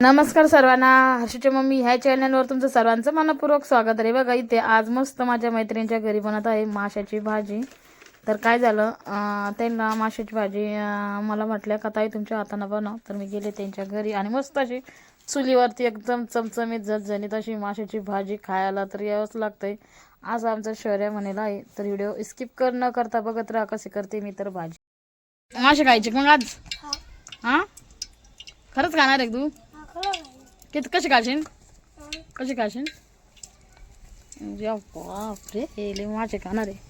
नमस्कार सर्वांना. हर्षीच्या मम्मी ह्या चॅनलवर तुमचं सर्वांचं मनपूर्वक स्वागत आहे. बघा इथे आज मस्त माझ्या मैत्रिणीच्या घरी बनत आहे माशाची भाजी. तर काय झालं त्यांना माशाची भाजी मला म्हटल्या का ताई तुमच्या हातानं बनव. तर मी गेले त्यांच्या घरी आणि मस्त अशी चुलीवरती एकदम चमचमीत झणझणीत अशी माशाची भाजी खायला तर यावंच लागतंय. आज आमचं शौर्य म्हणेला आहे. तर व्हिडिओ स्किप कर न करता बघत राहा कसे करते मी तर भाजी. मासे खायचे मग आज? हां. खरंच खाणार आहे तू? किती कशी काढशील कशी काढशील बापरे हे माझे खाणार. आहे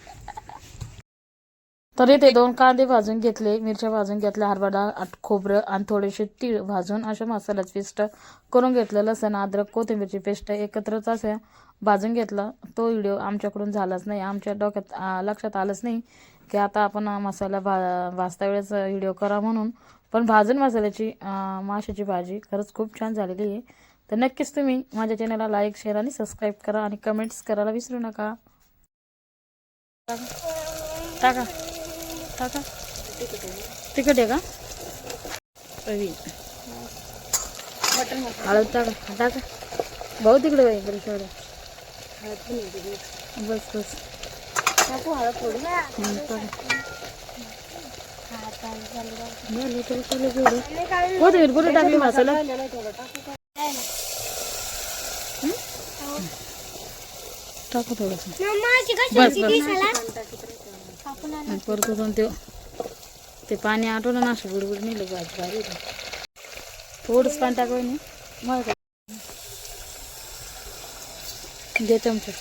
तर इथे दोन कांदे भाजून घेतले मिरच्या भाजून घेतल्या हरभरा डाळ खोबरं आणि थोडेसे तीळ भाजून अशा मसाल्याचं पेस्ट करून घेतलं लसण अद्रक कोथिंबीरची पेस्ट एकत्रच असं भाजून घेतलं. तो व्हिडिओ आमच्याकडून झालाच नाही. आमच्या डोक्यात लक्षात आलंच नाही की आता आपण मसाला भा भाजता वेळेस व्हिडिओ करा म्हणून. पण भाजून मसाल्याची माशाची भाजी खरंच खूप छान झालेली आहे. तर नक्कीच तुम्ही माझ्या चॅनलला लाईक शेअर आणि सबस्क्राईब करा आणि कमेंट्स करायला विसरू नका. टाका. टाका. तिखट आहे का? प्रवीण. हळद टाका. टाका. भाऊ तिकडे बाई बस बस. हं. कोथिंबीर कुठे टाकली मसाला? टाकू थोडस. बस बस. परत होतं ते ते पाणी आठवलं ना असं बुडबुड नेलं भाजी भारी. थोडंच पाणी टाकावं नाही. मग काय. दे चमचा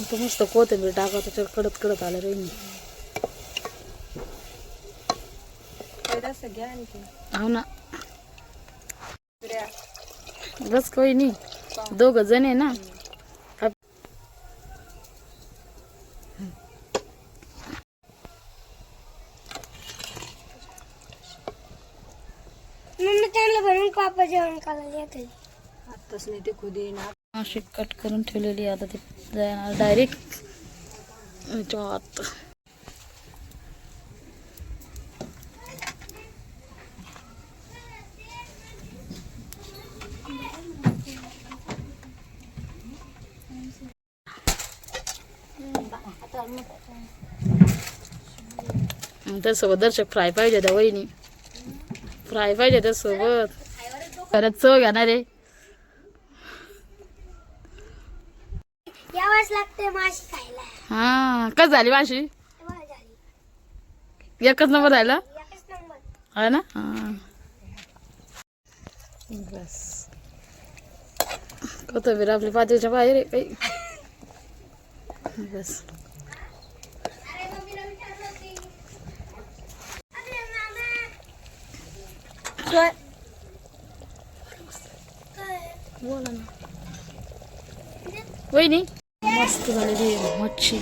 आता मस्त कोथिंबीर टाका त्याच्यावर कडत कडत आलं रे हो ना. बस काही नाही. दोघ जण आहे ना मम्मी त्यांना भरून पापा जेवण करायला येते. अशी कट करून ठेवलेली. आता ते जाणार डायरेक्ट आत. त्यासोबत दर्शक फ्राय पाहिजे त्या वहिनी. फ्राय पाहिजे त्यासोबत. परत चव घेणार आहे. यावंच लागते माशी खायला. हा कस झाली माशी. झाली. एकच नंबर राहिला? एकच नंबर. आहे ना? हा. बस. कोथंबीर आपली पातळीच्या बाहेर आहे काही बस. वहिनी. मस्त झालेली मच्छी.